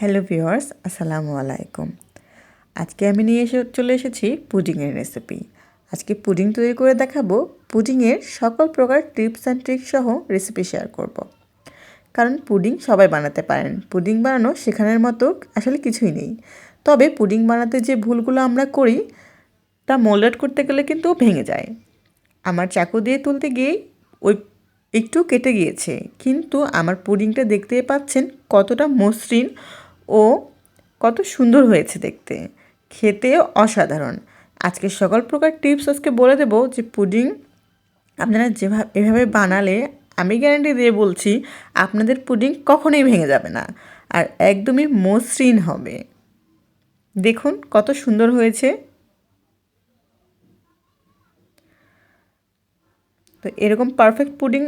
Hello viewers আসসালামু আলাইকুম। আজকে আমি নিয়ে এসে চলে এসেছি পুডিংয়ের রেসিপি। আজকে পুডিং তৈরি করে দেখাবো পুডিংয়ের সকল প্রকার টিপস অ্যান্ড ট্রিক্স সহ রেসিপি শেয়ার করব। কারণ পুডিং সবাই বানাতে পারেন। পুডিং বানানো শেখানোর মতো আসলে কিছুই নেই। তবে পুডিং বানাতে যে ভুলগুলো আমরা করি, তা মোল্ডার করতে গেলে কিন্তু ভেঙে যায়। আমার চাকু দিয়ে তুলতে গিয়েই ওই একটু কেটে গিয়েছে। কিন্তু আমার পুডিংটা দেখতে পাচ্ছেন কতটা মসৃণ ও কত সুন্দর হয়েছে দেখতে। খেতেও অসাধারণ। আজকে সকল প্রকার টিপস আজকে বলে দেবো যে পুডিং আপনারা যেভাবে, এভাবে বানালে আমি গ্যারান্টি দিয়ে বলছি আপনাদের পুডিং কখনোই ভেঙে যাবে না। আর একদমই মসৃণ হবে। দেখুন কত সুন্দর হয়েছে। তো এরকম পারফেক্ট পুডিং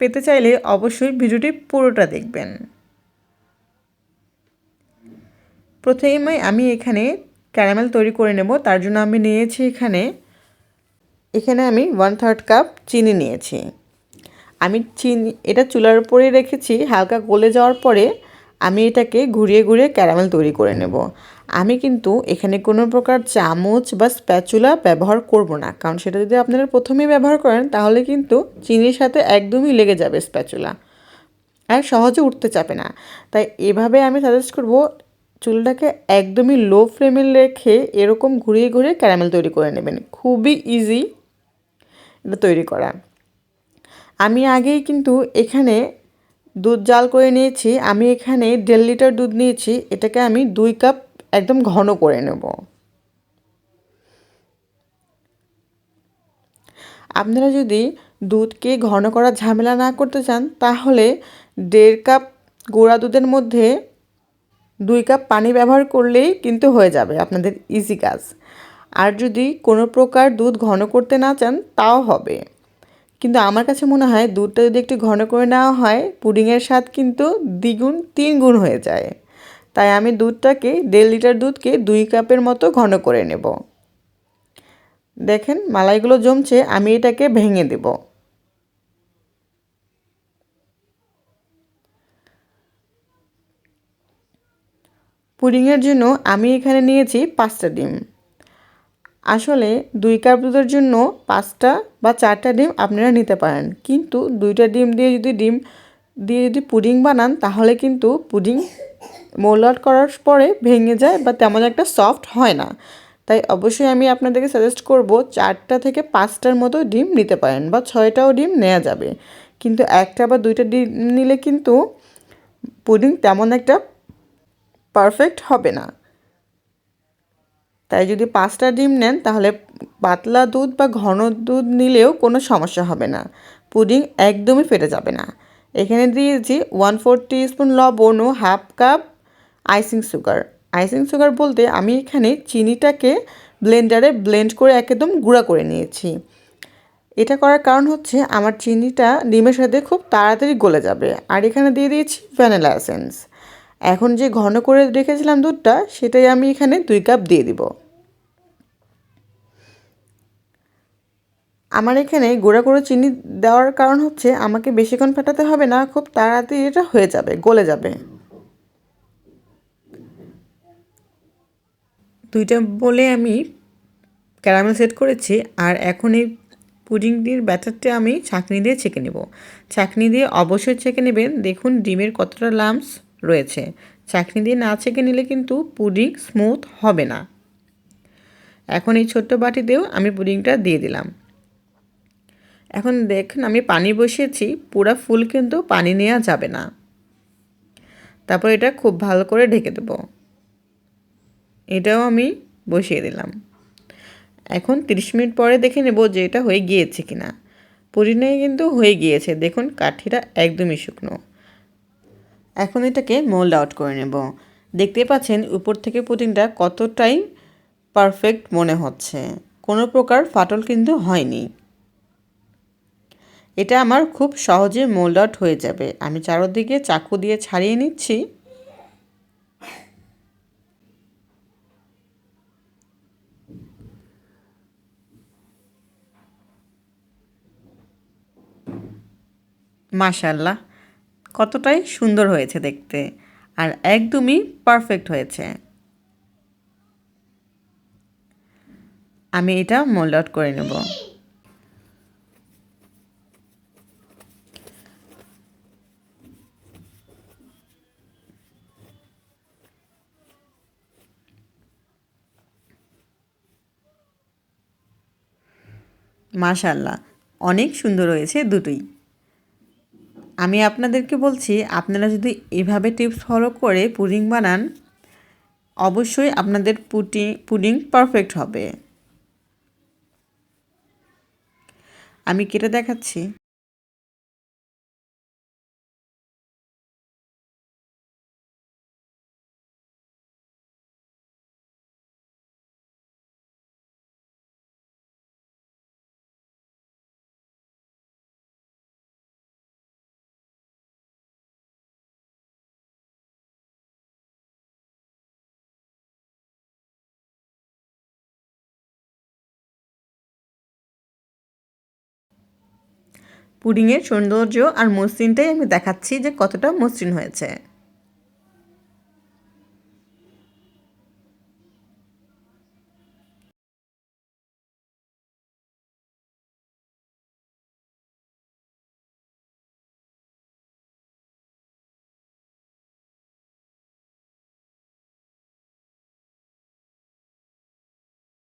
পেতে চাইলে অবশ্যই ভিডিওটি পুরোটা দেখবেন। প্রথমে আমি এখানে ক্যারামেল তৈরি করে নেব, তার জন্য আমি নিয়েছি এখানে এখানে আমি ওয়ান থার্ড কাপ চিনি নিয়েছি। আমি চিনি, এটা চুলার উপরে রেখেছি, হালকা গলে যাওয়ার পরে আমি এটাকে ঘুরিয়ে ঘুরিয়ে ক্যারামেল তৈরি করে নেব। আমি কিন্তু এখানে কোনো প্রকার চামচ বা স্প্যাচুলা ব্যবহার করব না, কারণ সেটা যদি আপনারা প্রথমেই ব্যবহার করেন, তাহলে কিন্তু চিনির সাথে একদমই লেগে যাবে স্প্যাচুলা আর সহজে উঠতে চাপে না। তাই এভাবে আমি সাজেস্ট করব চুলটাকে একদমই লো ফ্লেমে রেখে এরকম ঘুরিয়ে ঘুরিয়ে ক্যারামেল তৈরি করে নেবেন। খুবই ইজি এটা তৈরি করা। আমি আগেই কিন্তু এখানে দুধ জাল করে নিয়েছি, আমি এখানে দেড় লিটার দুধ নিয়েছি, এটাকে আমি দুই কাপ একদম ঘন করে নেব। আপনারা যদি দুধকে ঘন করার ঝামেলা না করতে চান, তাহলে দেড় কাপ গুঁড়া দুধের মধ্যে দুই কাপ পানি ব্যবহার করলেই কিন্তু হয়ে যাবে আপনাদের ইজি কাজ। আর যদি কোনো প্রকার দুধ ঘন করতে না চান, তাও হবে। কিন্তু আমার কাছে মনে হয় দুধটা যদি একটু ঘন করে নেওয়া হয় পুডিংয়ের স্বাদ কিন্তু দ্বিগুণ, তিন গুণ হয়ে যায়। তাই আমি দুধটাকে, দেড় লিটার দুধকে দুই কাপের মতো ঘন করে নেব। দেখেন, মালাইগুলো জমছে, আমি এটাকে ভেঙে দেব। পুডিংয়ের জন্য আমি এখানে নিয়েছি পাঁচটা ডিম। আসলে দুই কাপ দুধের জন্য পাঁচটা বা চারটা ডিম আপনারা নিতে পারেন। কিন্তু দুইটা ডিম দিয়ে যদি ডিম দিয়ে যদি পুডিং বানান, তাহলে কিন্তু পুডিং মোল্ড আউট করার পরে ভেঙে যায় বা তেমন একটা সফট হয় না। তাই অবশ্যই আমি আপনাদেরকে সাজেস্ট করব চারটা থেকে পাঁচটার মতো ডিম নিতে পারেন বা ছয়টাও ডিম নেওয়া যাবে। কিন্তু একটা বা দুইটা ডিম নিলে কিন্তু পুডিং তেমন একটা পারফেক্ট হবে না। তাই যদি পাঁচটা ডিম নেন, তাহলে পাতলা দুধ বা ঘন দুধ নিলেও কোনো সমস্যা হবে না। পুডিং একদমই ফেটে যাবে না। এখানে দিয়েছি ওয়ান ফোর স্পুন লবণ ও half cup icing sugar icing sugar বলতে আমি এখানে চিনিটাকে ব্লেন্ডারে ব্লেন্ড করে একদম গুঁড়া করে নিয়েছি। এটা করার কারণ হচ্ছে আমার চিনিটা ডিমের সাথে খুব তাড়াতাড়ি গলে যাবে। আর এখানে দিয়ে দিয়েছি ভ্যানিলা এসেন্স এখন যে ঘন করে রেখেছিলাম দুধটা, সেটাই আমি এখানে দুই কাপ দিয়ে দিব। আমার এখানে গুঁড়া করে চিনি দেওয়ার কারণ হচ্ছে, আমাকে বেশিক্ষণ ফাটাতে হবে না, খুব তাড়াতাড়ি এটা হয়ে যাবে, গলে যাবে। দুইটা বলে আমি ক্যারামেল সেট করেছি, আর এখন এই পুডিংটির ব্যাটারটা আমি ছাঁকনি দিয়ে ছেঁকে নেব। ছাঁকনি দিয়ে অবশ্যই ছেঁকে নেবেন। দেখুন ডিমের কতটা লামস রয়েছে। চাকনি দিয়ে না ছেঁকে নিলে কিন্তু পুডিং স্মুথ হবে না। এখন এই ছোট্ট বাটিতেও আমি পুডিংটা দিয়ে দিলাম। এখন দেখুন, আমি পানি বসিয়েছি, পুরা ফুল কিন্তু পানি নেওয়া যাবে না। তারপর এটা খুব ভালো করে ঢেকে দেব। এটাও আমি বসিয়ে দিলাম। এখন 30 মিনিট পরে দেখে নেব যে এটা হয়ে গিয়েছে কিনা। পুডিংয়ে কিন্তু হয়ে গিয়েছে। দেখুন, কাঠিটা একদমই শুকনো। এখন এটাকে মোল্ড আউট করে নেব। দেখতে পাচ্ছেন উপর থেকে পুডিংটা কতটাই পারফেক্ট মনে হচ্ছে। কোনো প্রকার ফাটল কিন্তু হয়নি। এটা আমার খুব সহজে মোল্ড আউট হয়ে যাবে। আমি চারোদিকে চাকু দিয়ে ছাড়িয়ে নিচ্ছি। মাশাল্লাহ কতটাই সুন্দর হয়েছে দেখতে। আর একদমই পারফেক্ট হয়েছে। আমি এটা মোল্ড আউট করে নেব। মাশাল্লাহ অনেক সুন্দর হয়েছে দুটোই। আমি আপনাদেরকে বলছি, আপনারা যদি এভাবে টিপস ফলো করে পুডিং বানান, অবশ্যই আপনাদের পুটি, পুডিং পারফেক্ট হবে। আমি কেটে দেখাচ্ছি। পুডিংয়ের সৌন্দর্য আর মসৃণটাই আমি দেখাচ্ছি যে কতটা মসৃণ হয়েছে।